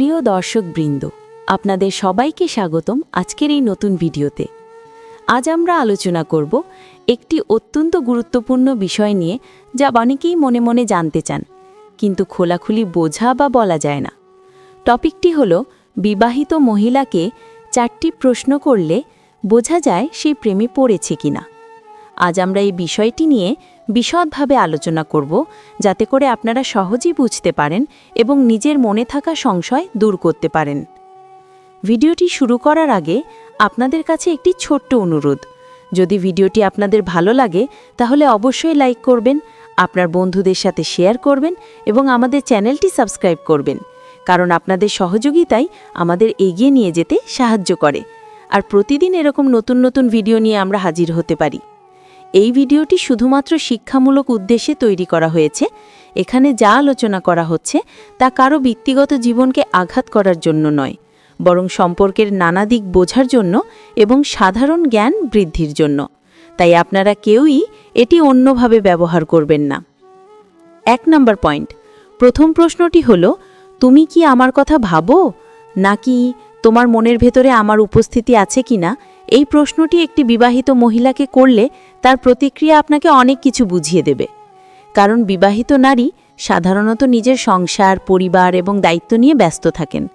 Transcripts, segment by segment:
প্রিয় দর্শকবৃন্দ, আপনাদের সবাইকে স্বাগতম আজকের এই নতুন ভিডিওতে। আজ আমরা আলোচনা করব একটি অত্যন্ত গুরুত্বপূর্ণ বিষয় নিয়ে যা অনেকেই মনে মনে জানতে চান, কিন্তু খোলাখুলি বোঝা বা বলা যায় না। টপিকটি হল, বিবাহিত মহিলাকে চারটি প্রশ্ন করলে বোঝা যায় সেই প্রেমে পড়েছে কিনা। আজ আমরা এই বিষয়টি নিয়ে বিশদভাবে আলোচনা করব যাতে করে আপনারা সহজেই বুঝতে পারেন এবং নিজের মনে থাকা সংশয় দূর করতে পারেন। ভিডিওটি শুরু করার আগে আপনাদের কাছে একটি ছোট্ট অনুরোধ। যদি ভিডিওটি আপনাদের ভালো লাগে, তাহলে অবশ্যই লাইক করবেন, আপনার বন্ধুদের সাথে শেয়ার করবেন এবং আমাদের চ্যানেলটি সাবস্ক্রাইব করবেন। কারণ আপনাদের সহযোগিতাই আমাদের এগিয়ে নিয়ে যেতে সাহায্য করে। আর প্রতিদিন এরকম নতুন নতুন ভিডিও নিয়ে আমরা হাজির হতে পারি। এই ভিডিওটি শুধুমাত্র শিক্ষামূলক উদ্দেশ্যে তৈরি করা হয়েছে। এখানে যা আলোচনা করা হচ্ছে তা কারও ব্যক্তিগত জীবনকে আঘাত করার জন্য নয়, বরং সম্পর্কের নানা দিক বোঝার জন্য এবং সাধারণ জ্ঞান বৃদ্ধির জন্য। তাই আপনারা কেউই এটি অন্যভাবে ব্যবহার করবেন না। এক নম্বর পয়েন্ট, প্রথম প্রশ্নটি হল, তুমি কি আমার কথা ভাবো? নাকি তোমার মনের ভেতরে আমার উপস্থিতি আছে কিনা? এই প্রশ্নটি একটি বিবাহিত মহিলাকে করলে তার প্রতিক্রিয়া আপনাকে অনেক কিছু বুঝিয়ে দেবে। কারণ বিবাহিত নারী সাধারণত নিজের সংসার, পরিবার এবং দায়িত্ব নিয়ে ব্যস্ত থাকেন।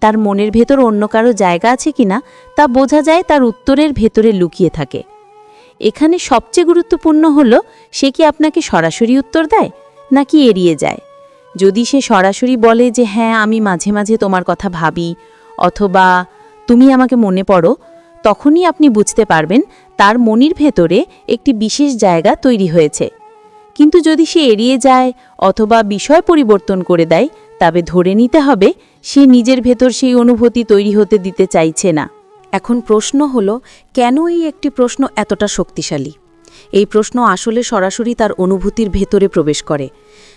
তার মনের ভেতর অন্য কারও জায়গা আছে কিনা তা বোঝা যায় তার উত্তরের ভেতরে লুকিয়ে থাকে। এখানে সবচেয়ে গুরুত্বপূর্ণ হল, সে কি আপনাকে সরাসরি উত্তর দেয়, নাকি এড়িয়ে যায়? যদি সে সরাসরি বলে যে হ্যাঁ আমি মাঝে মাঝে তোমার কথা ভাবি, অথবা তুমি আমাকে মনে পড়ো তখনই আপনি বুঝতে পারবেন তার মনির ভেতরে একটি বিশেষ জায়গা তৈরি হয়েছে। কিন্তু যদি সে এড়িয়ে যায় অথবা বিষয় পরিবর্তন করে দেয়, তবে ধরে নিতে হবে সে নিজের ভেতর সেই অনুভূতি তৈরি হতে দিতে চাইছে না। এখন প্রশ্ন হলো, কেন এই একটি প্রশ্ন এতটা শক্তিশালী? এই প্রশ্ন আসলে সরাসরি তার অনুভূতির ভেতরে প্রবেশ করে।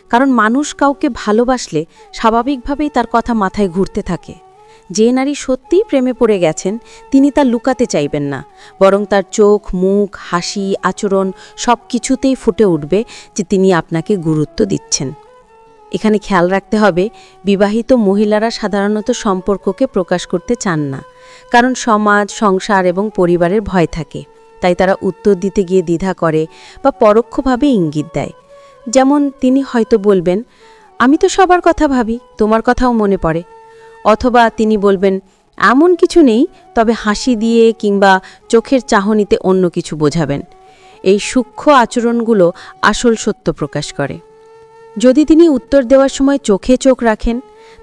কারণ মানুষ কাউকে ভালোবাসলে স্বাভাবিকভাবেই তার কথা মাথায় ঘুরতে থাকে। যে নারী সত্যিই প্রেমে পড়ে গেছেন, তিনি তা লুকাতে চাইবেন না। বরং তার চোখ, মুখ, হাসি, আচরণ সব কিছুতেই ফুটে উঠবে যে তিনি আপনাকে গুরুত্ব দিচ্ছেন। এখানে খেয়াল রাখতে হবে, বিবাহিত মহিলারা সাধারণত সম্পর্ককে প্রকাশ করতে চান না। কারণ সমাজ, সংসার এবং পরিবারের ভয় থাকে। তাই তারা উত্তর দিতে গিয়ে দ্বিধা করে বা পরোক্ষভাবে ইঙ্গিত দেয়। যেমন তিনি হয়তো বলবেন, আমি তো সবার কথা ভাবি, তোমার কথাও মনে পড়ে। অথবা তিনি বলবেন, এমন কিছু নেই, তবে হাসি দিয়ে কিংবা চোখের চাহনিতে অন্য কিছু বোঝাবেন। এই সূক্ষ্ম আচরণগুলো আসল সত্য প্রকাশ করে। যদি তিনি উত্তর দেওয়ার সময় চোখে চোখ রাখেন,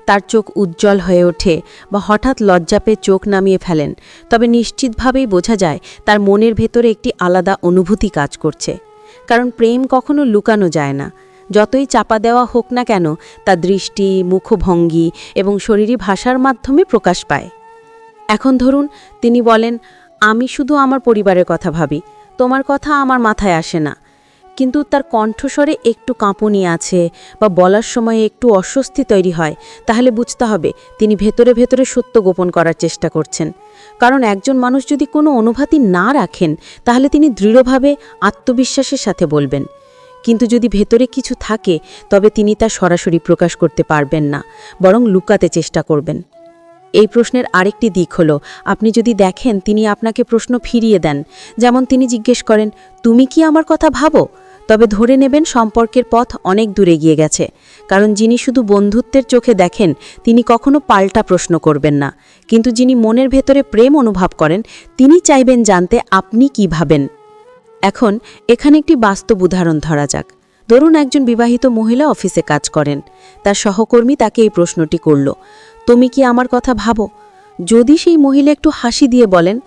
তার চোখ উজ্জ্বল হয়ে ওঠে বা হঠাৎ লজ্জা পেয়ে চোখ নামিয়ে ফেলেন, তবে নিশ্চিতভাবেই বোঝা যায় তার মনের ভেতরে একটি আলাদা অনুভূতি কাজ করছে। কারণ প্রেম কখনো লুকানো যায় না। যতই চাপা দেওয়া হোক না কেন, তা দৃষ্টি, মুখভঙ্গি এবং শরীরী ভাষার মাধ্যমে প্রকাশ পায়। এখন ধরুন, তিনি বলেন, আমি শুধু আমার পরিবারের কথা ভাবি। তোমার কথা আমার মাথায় আসে না। কিন্তু তার কণ্ঠস্বরে একটু কাঁপুনি আছে বা বলার সময় একটু অস্বস্তি তৈরি হয়, তাহলে বুঝতে হবে তিনি ভেতরে ভেতরে সত্য গোপন করার চেষ্টা করছেন। কারণ একজন মানুষ যদি কোনো অনুভূতি না রাখেন, তাহলে তিনি দৃঢ়ভাবে আত্মবিশ্বাসের সাথে বলবেন। কিন্তু যদি ভেতরে কিছু থাকে, তবে তিনি তা সরাসরি প্রকাশ করতে পারবেন না, বরং লুকাতে চেষ্টা করবেন। এই প্রশ্নের আরেকটি দিক হল, আপনি যদি দেখেন তিনি আপনাকে প্রশ্ন ফিরিয়ে দেন, যেমন তিনি জিজ্ঞেস করেন, তুমি কি আমার কথা ভাবো? তবে ধরে নেবেন সম্পর্কের পথ অনেক দূরে গিয়ে গেছে, কারণ যিনি শুধু বন্ধুত্বের চোখে দেখেন, তিনি কখনো পাল্টা প্রশ্ন করবেন না। কিন্তু যিনি মনের ভেতরে প্রেম অনুভব করেন, তিনি চাইবেন জানতে আপনি কি ভাবেন। এখন এখানে একটি বাস্তব উদাহরণ ধরা যাক। ধরুন একজন বিবাহিত মহিলা অফিসে কাজ করেন। তার সহকর্মী তাকে এই প্রশ্নটি করল, তুমি কি আমার কথা ভাবো? যদি সেই মহিলা একটু হাসি দিয়ে বলেন,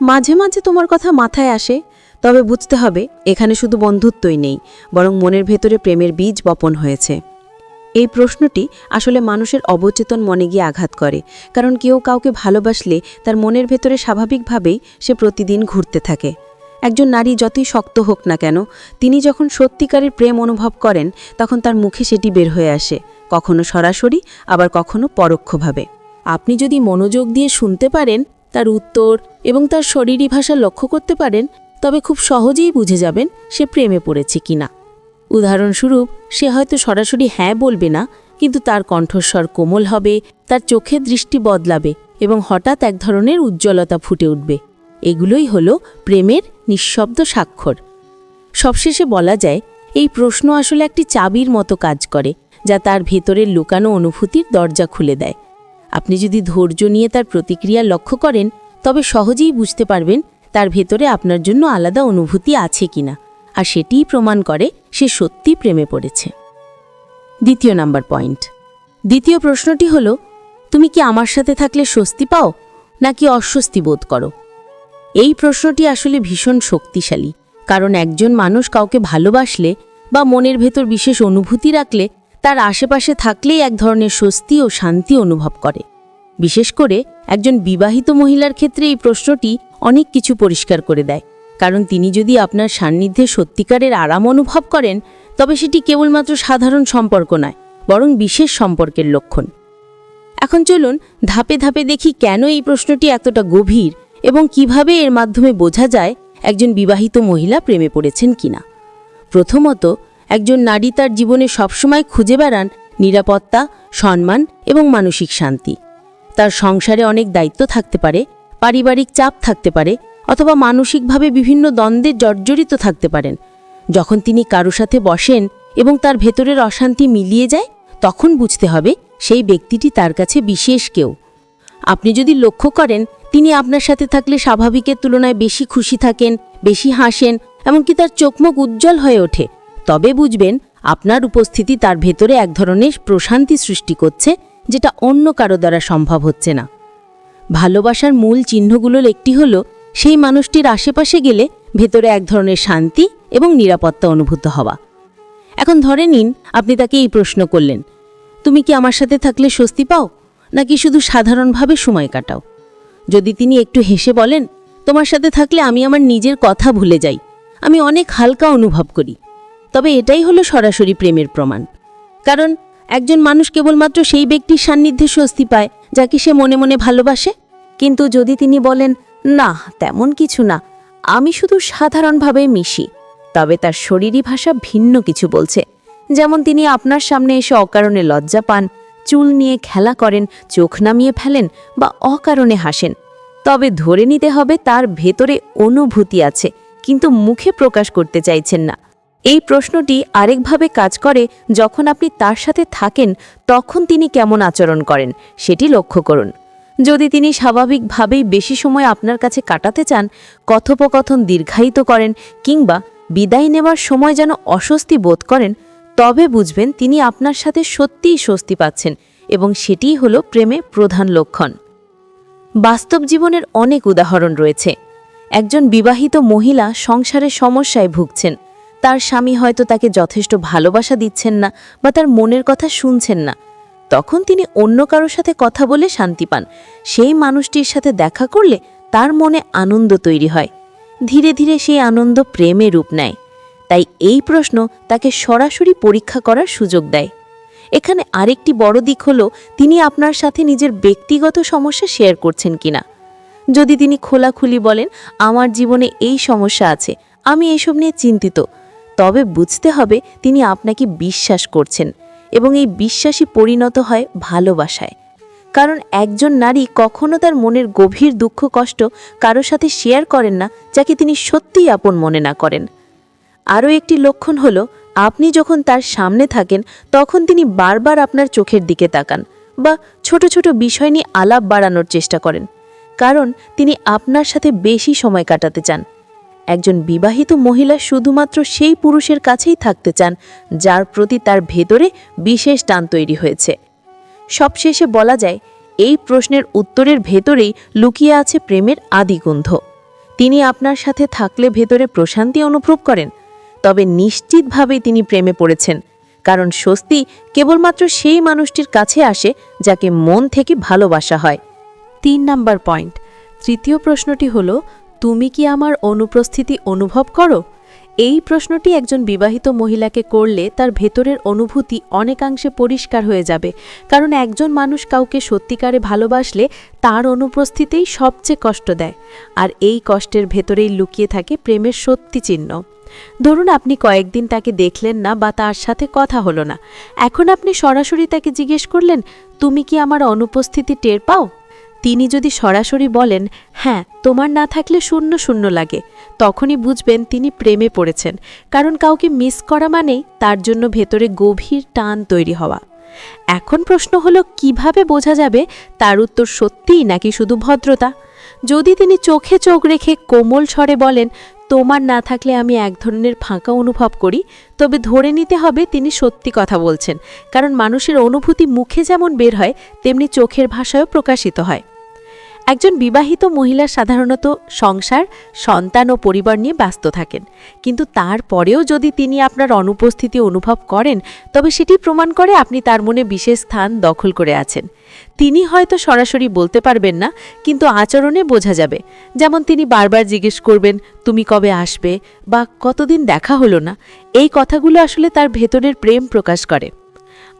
মাঝে মাঝে তোমার কথা মাথায় আসে, তবে বুঝতে হবে এখানে শুধু বন্ধুত্বই নেই, বরং মনের ভেতরে প্রেমের বীজ বপন হয়েছে। এই প্রশ্নটি আসলে মানুষের অবচেতন মনে গিয়ে আঘাত করে, কারণ কেউ কাউকে ভালোবাসলে তার মনের ভেতরে স্বাভাবিকভাবেই সে প্রতিদিন ঘুরতে থাকে। একজন নারী যতই শক্ত হোক না কেন, তিনি যখন সত্যিকারের প্রেম অনুভব করেন, তখন তার মুখে সেটি বের হয়ে আসে, কখনো সরাসরি, আবার কখনো পরোক্ষভাবে। আপনি যদি মনোযোগ দিয়ে শুনতে পারেন, তার উত্তর এবং তার শরীরী ভাষা লক্ষ্য করতে পারেন, তবে খুব সহজেই বুঝে যাবেন সে প্রেমে পড়েছে কিনা। উদাহরণস্বরূপ, সে হয়তো সরাসরি হ্যাঁ বলবে না, কিন্তু তার কণ্ঠস্বর কোমল হবে, তার চোখের দৃষ্টি বদলাবে এবং হঠাৎ এক ধরনের উজ্জ্বলতা ফুটে উঠবে। এগুলোই হলো প্রেমের নিঃশব্দ স্বাক্ষর। সবশেষে বলা যায়, এই প্রশ্ন আসলে একটি চাবির মতো কাজ করে, যা তার ভেতরের লুকানো অনুভূতির দরজা খুলে দেয়। আপনি যদি ধৈর্য নিয়ে তার প্রতিক্রিয়া লক্ষ্য করেন, তবে সহজেই বুঝতে পারবেন তার ভেতরে আপনার জন্য আলাদা অনুভূতি আছে কিনা, আর সেটিই প্রমাণ করে সে সত্যি প্রেমে পড়েছে। দ্বিতীয় নাম্বার পয়েন্ট। দ্বিতীয় প্রশ্নটি হল, তুমি কি আমার সাথে থাকলে স্বস্তি পাও, নাকি অস্বস্তি বোধ করো? এই প্রশ্নটি আসলে ভীষণ শক্তিশালী, কারণ একজন মানুষ কাউকে ভালোবাসলে বা মনের ভেতর বিশেষ অনুভূতি রাখলে তার আশেপাশে থাকলেই এক ধরনের স্বস্তি ও শান্তি অনুভব করে। বিশেষ করে একজন বিবাহিত মহিলার ক্ষেত্রে এই প্রশ্নটি অনেক কিছু পরিষ্কার করে দেয়, কারণ তিনি যদি আপনার সান্নিধ্যে সত্যিকারের আরাম অনুভব করেন, তবে সেটি কেবলমাত্র সাধারণ সম্পর্ক নয়, বরং বিশেষ সম্পর্কের লক্ষণ। এখন চলুন ধাপে ধাপে দেখি কেন এই প্রশ্নটি এতটা গভীর এবং কীভাবে এর মাধ্যমে বোঝা যায় একজন বিবাহিত মহিলা প্রেমে পড়েছেন কিনা। প্রথমত, একজন নারী তার জীবনে সবসময় খুঁজে বেড়ান নিরাপত্তা, সম্মান এবং মানসিক শান্তি। তার সংসারে অনেক দায়িত্ব থাকতে পারে, পারিবারিক চাপ থাকতে পারে অথবা মানসিকভাবে বিভিন্ন দ্বন্দ্বে জর্জরিত থাকতে পারেন। যখন তিনি কারও সাথে বসেন এবং তার ভেতরের অশান্তি মিলিয়ে যায়, তখন বুঝতে হবে সেই ব্যক্তিটি তার কাছে বিশেষ কেউ। আপনি যদি লক্ষ্য করেন তিনি আপনার সাথে থাকলে স্বাভাবিকের তুলনায় বেশি খুশি থাকেন, বেশি হাসেন, এমনকি তার চোখমুখ উজ্জ্বল হয়ে ওঠে। তবে বুঝবেন, আপনার উপস্থিতি তার ভেতরে এক ধরনের প্রশান্তি সৃষ্টি করছে, যেটা অন্য কারও দ্বারা সম্ভব হচ্ছে না। ভালোবাসার মূল চিহ্নগুলোর একটি হল, সেই মানুষটির আশেপাশে গেলে ভেতরে এক ধরনের শান্তি এবং নিরাপত্তা অনুভূত হওয়া। এখন ধরে নিন, আপনি তাকে এই প্রশ্ন করলেন, তুমি কি আমার সাথে থাকলে স্বস্তি পাও? নাকি শুধু সাধারণভাবে সময় কাটাও? যদি তিনি একটু হেসে বলেন, তোমার সাথে থাকলে আমি আমার নিজের কথা ভুলে যাই। আমি অনেক হালকা অনুভব করি। তবে এটাই হলো সরাসরি প্রেমের প্রমাণ। কারণ একজন মানুষ কেবলমাত্র সেই ব্যক্তির সান্নিধ্যে স্বস্তি পায় যাকে সে মনে মনে ভালোবাসে? কিন্তু যদি তিনি বলেন, না, তেমন কিছু না, আমি শুধু সাধারণভাবে মিশি, তবে তার শরীরী ভাষা ভিন্ন কিছু বলছে। যেমন তিনি আপনার সামনে এসে অকারণে লজ্জা পান চুল নিয়ে খেলা করেন, চোখ নামিয়ে ফেলেন বা অকারণে হাসেন। তবে ধরে নিতে হবে তার ভেতরে অনুভূতি আছে, কিন্তু মুখে প্রকাশ করতে চাইছেন না। এই প্রশ্নটি আরেকভাবে কাজ করে যখন আপনি তার সাথে থাকেন, তখন তিনি কেমন আচরণ করেন, সেটি লক্ষ্য করুন। যদি তিনি স্বাভাবিকভাবেই বেশি সময় আপনার কাছে কাটাতে চান, কথোপকথন দীর্ঘায়িত করেন কিংবা বিদায় নেওয়ার সময় যেন অস্বস্তি বোধ করেন তবে বুঝবেন তিনি আপনার সাথে সত্যিই স্বস্তি পাচ্ছেন এবং সেটিই হলো প্রেমে প্রধান লক্ষণ। বাস্তব জীবনের অনেক উদাহরণ রয়েছে। একজন বিবাহিত মহিলা সংসারের সমস্যায় ভুগছেন। তার স্বামী হয়তো তাকে যথেষ্ট ভালোবাসা দিচ্ছেন না বা তার মনের কথা শুনছেন না। তখন তিনি অন্য কারোর সাথে কথা বলে শান্তি পান। সেই মানুষটির সাথে দেখা করলে তার মনে আনন্দ তৈরি হয়। ধীরে ধীরে সেই আনন্দ প্রেমে রূপ নেয়। তাই এই প্রশ্ন তাকে সরাসরি পরীক্ষা করার সুযোগ দেয়। এখানে আরেকটি বড় দিক হলো, তিনি আপনার সাথে নিজের ব্যক্তিগত সমস্যা শেয়ার করছেন কিনা। যদি তিনি খোলাখুলি বলেন, আমার জীবনে এই সমস্যা আছে, আমি এসব নিয়ে চিন্তিত। তবে বুঝতে হবে, তিনি আপনাকে বিশ্বাস করছেন এবং এই বিশ্বাসই পরিণত হয় ভালোবাসায়। কারণ একজন নারী কখনো তার মনের গভীর দুঃখ কষ্ট কারও সাথে শেয়ার করেন না, যাকে তিনি সত্যিই আপন মনে না করেন। আরও একটি লক্ষণ হলো, আপনি যখন তার সামনে থাকেন, তখন তিনি বারবার আপনার চোখের দিকে তাকান বা ছোট ছোট বিষয় নিয়ে আলাপ বাড়ানোর চেষ্টা করেন। কারণ তিনি আপনার সাথে বেশি সময় কাটাতে চান। একজন বিবাহিত মহিলা শুধুমাত্র সেই পুরুষের কাছেই থাকতে চান, যার প্রতি তার ভেতরে বিশেষ টান তৈরি হয়েছে। সবশেষে বলা যায়, এই প্রশ্নের উত্তরের ভেতরেই লুকিয়ে আছে প্রেমের আদিগন্ধ। তিনি আপনার সাথে থাকলে ভেতরে প্রশান্তি অনুভব করেন তবে নিশ্চিতভাবেই তিনি প্রেমে পড়েছেন, কারণ স্বস্তি কেবলমাত্র সেই মানুষটির কাছে আসে যাকে মন থেকে ভালোবাসা হয়। তিন নাম্বার পয়েন্ট। তৃতীয় প্রশ্নটি হলো, তুমি কি আমার অনুপস্থিতি অনুভব করো? এই প্রশ্নটি একজন বিবাহিত মহিলাকে করলে তার ভেতরের অনুভূতি অনেকাংশে পরিষ্কার হয়ে যাবে, কারণ একজন মানুষ কাউকে সত্যিকারে ভালোবাসলে তার অনুপস্থিতিই সবচেয়ে কষ্ট দেয়, আর এই কষ্টের ভেতরেই লুকিয়ে থাকে প্রেমের সত্যি চিহ্ন। ধরুন আপনি কয়েকদিন তাকে দেখলেন না বা তার সাথে কথা হলো না। এখন আপনি সরাসরি তাকে জিজ্ঞেস করলেন, তুমি কি আমার অনুপস্থিতি টের পাও? তিনি যদি সরাসরি বলেন হ্যাঁ তোমার না থাকলে শূন্য শূন্য লাগে। তখনই বুঝবেন তিনি প্রেমে পড়েছেন। কারণ কাউকে মিস করা মানেই তার জন্য ভেতরে গভীর টান তৈরি হওয়া। এখন প্রশ্ন হলো, কীভাবে বোঝা যাবে তার উত্তর সত্যিই নাকি শুধু ভদ্রতা? যদি তিনি চোখে চোখ রেখে কোমল স্বরে বলেন তোমার না থাকলে আমি এক ধরনের ফাঁকা অনুভব করি, তবে ধরে নিতে হবে তিনি সত্যি কথা বলছেন। কারণ মানুষের অনুভূতি মুখে যেমন বের হয়, তেমনি চোখের ভাষায়ও প্রকাশিত হয়। একজন বিবাহিত মহিলা সাধারণত সংসার, সন্তান ও পরিবার নিয়ে ব্যস্ত থাকেন। কিন্তু তারপরেও যদি তিনি আপনার অনুপস্থিতি অনুভব করেন, তবে সেটি প্রমাণ করে আপনি তার মনে বিশেষ স্থান দখল করে আছেন। তিনি হয়তো সরাসরি বলতে পারবেন না, কিন্তু আচরণে বোঝা যাবে। যেমন তিনি বারবার জিজ্ঞেস করবেন, তুমি কবে আসবে? বা, কতদিন দেখা হলো না? এই কথাগুলো আসলে তার ভেতরের প্রেম প্রকাশ করে।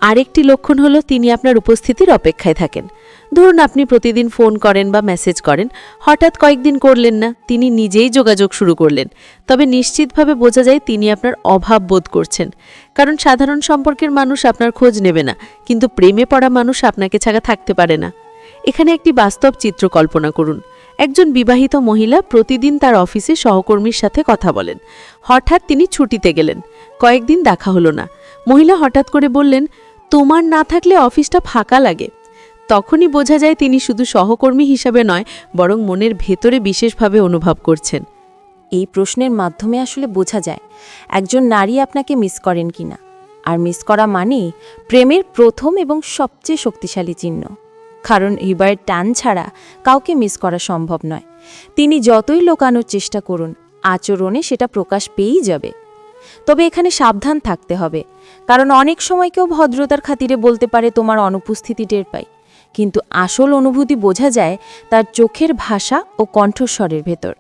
আরেকটি লক্ষণ হলো তিনি আপনার উপস্থিতির অপেক্ষায় থাকেন। ধরুন আপনি প্রতিদিন ফোন করেন বা মেসেজ করেন, হঠাৎ কয়েকদিন করলেন না, তিনি নিজেই যোগাযোগ শুরু করলেন। তবে নিশ্চিতভাবে বোঝা যায় তিনি আপনার অভাব বোধ করছেন। কারণ সাধারণ সম্পর্কের মানুষ আপনার খোঁজ নেবে না, কিন্তু প্রেমে পড়া মানুষ আপনাকে ছাড়া থাকতে পারে না। এখানে একটি বাস্তব চিত্র কল্পনা করুন। একজন বিবাহিত মহিলা প্রতিদিন তার অফিসে সহকর্মীর সাথে কথা বলেন। হঠাৎ তিনি ছুটিতে গেলেন, কয়েকদিন দেখা হলো না। মহিলা হঠাৎ করে বললেন, তোমার না থাকলে অফিসটা ফাঁকা লাগে। তখনই বোঝা যায় তিনি শুধু সহকর্মী হিসাবে নয়, বরং মনের ভেতরে বিশেষভাবে অনুভব করছেন। এই প্রশ্নের মাধ্যমে আসলে বোঝা যায়, একজন নারী আপনাকে মিস করেন কিনা। আর মিস করা মানেই প্রেমের প্রথম এবং সবচেয়ে শক্তিশালী চিহ্ন। কারণ হৃদয়ের টান ছাড়া কাউকে মিস করা সম্ভব নয়। তিনি যতই লোকানোর চেষ্টা করুন, আচরণে সেটা প্রকাশ পেয়েই যাবে। তবে এখানে সাবধান থাকতে হবে, কারণ অনেক সময় কেউ ভদ্রতার খাতিরে বলতে পারে, তোমার অনুপস্থিতি টের পাই। কিন্তু আসল অনুভূতি বোঝা যায় তার চোখের ভাষা ও কণ্ঠস্বরের ভেতর।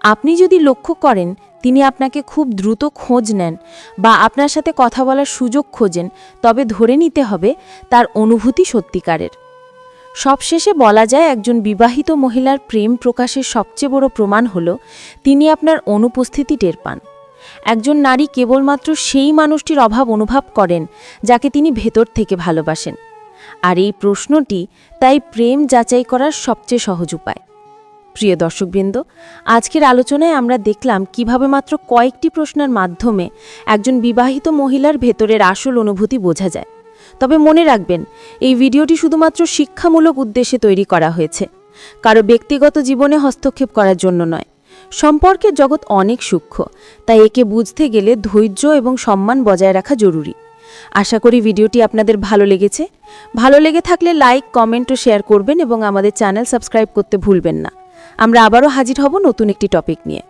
আপনি যদি লক্ষ্য করেন, তিনি আপনাকে খুব দ্রুত খোঁজ নেন বা আপনার সাথে কথা বলার সুযোগ খোঁজেন, তবে ধরে নিতে হবে তার অনুভূতি সত্যিকারের। সবশেষে বলা যায় একজন বিবাহিত মহিলার প্রেম প্রকাশের সবচেয়ে বড় প্রমাণ হল, তিনি আপনার অনুপস্থিতি টের পান। একজন নারী কেবলমাত্র সেই মানুষটির অভাব অনুভব করেন, যাকে তিনি ভেতর থেকে ভালোবাসেন। আর এই প্রশ্নটি তাই প্রেম যাচাই করার সবচেয়ে সহজ উপায়। প্রিয় দর্শকবৃন্দ, আজকের আলোচনায় আমরা দেখলাম কীভাবে মাত্র কয়েকটি প্রশ্নের মাধ্যমে একজন বিবাহিত মহিলার ভেতরের আসল অনুভূতি বোঝা যায়। তবে মনে রাখবেন, এই ভিডিওটি শুধুমাত্র শিক্ষামূলক উদ্দেশ্যে তৈরি করা হয়েছে। কারও ব্যক্তিগত জীবনে হস্তক্ষেপ করার জন্য নয়। সম্পর্কের জগৎ অনেক সূক্ষ্ম, তাই একে বুঝতে গেলে ধৈর্য এবং সম্মান বজায় রাখা জরুরি। আশা করি ভিডিওটি আপনাদের ভালো লেগেছে। ভালো লেগে থাকলে লাইক, কমেন্ট ও শেয়ার করবেন এবং আমাদের চ্যানেল সাবস্ক্রাইব করতে ভুলবেন না। আমরা আবারও হাজির হব নতুন একটি টপিক নিয়ে।